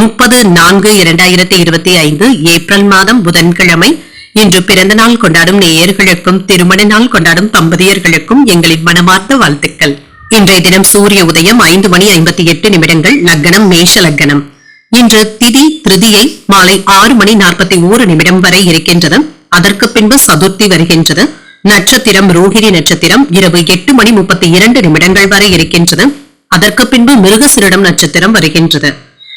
முப்பது நான்கு இரண்டாயிரத்தி இருபத்தி ஐந்து ஏப்ரல் மாதம் புதன்கிழமை. இன்று பிறந்த நாள் கொண்டாடும் நேயர்களுக்கும் திருமண நாள் கொண்டாடும் தம்பதியர்களுக்கும் எங்களின் மனமார்ந்த வாழ்த்துக்கள். இன்றைய தினம் சூரிய உதயம் ஐந்து மணி ஐம்பத்தி எட்டு நிமிடங்கள் லக்னம் மேஷ லக்னம். இன்று திதி திருதியை மாலை ஆறு மணி நாற்பத்தி ஓரு நிமிடம் வரை இருக்கின்றது. அதற்கு பின்பு சதுர்த்தி வருகின்றது. நட்சத்திரம் ரோஹிணி நட்சத்திரம் இரவு எட்டு மணி முப்பத்தி இரண்டு நிமிடங்கள் வரை இருக்கின்றது. அதற்கு பின்பு மிருகசிரிடம் நட்சத்திரம் வருகின்றது.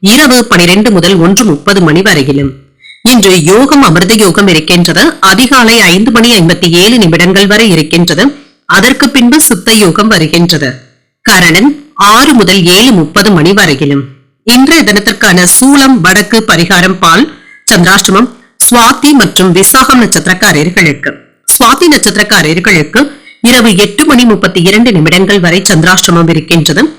இரவு பனிரெண்டு முதல் ஒன்று முப்பது மணி வரையிலும். இன்று யோகம் அமிர்த யோகம் இருக்கின்றது. அதிகாலை ஐந்து மணி ஐம்பத்தி ஏழு நிமிடங்கள் வரை இருக்கின்றது. அதற்கு பின்பு சுத்த யோகம் வருகின்றது. கரணன் ஆறு முதல் ஏழு முப்பது மணி வரையிலும். இன்றைய தினத்திற்கான சூளம் வடக்கு பரிகாரம் பால் சந்திராஷ்டமம் சுவாதி மற்றும் விசாகம் நட்சத்திரக்காரர்களுக்கு. சுவாதி நட்சத்திரக்காரர்களுக்கு இரவு எட்டு மணி முப்பத்தி இரண்டு நிமிடங்கள் வரை சந்திராஷ்டமம் இருக்கின்றது.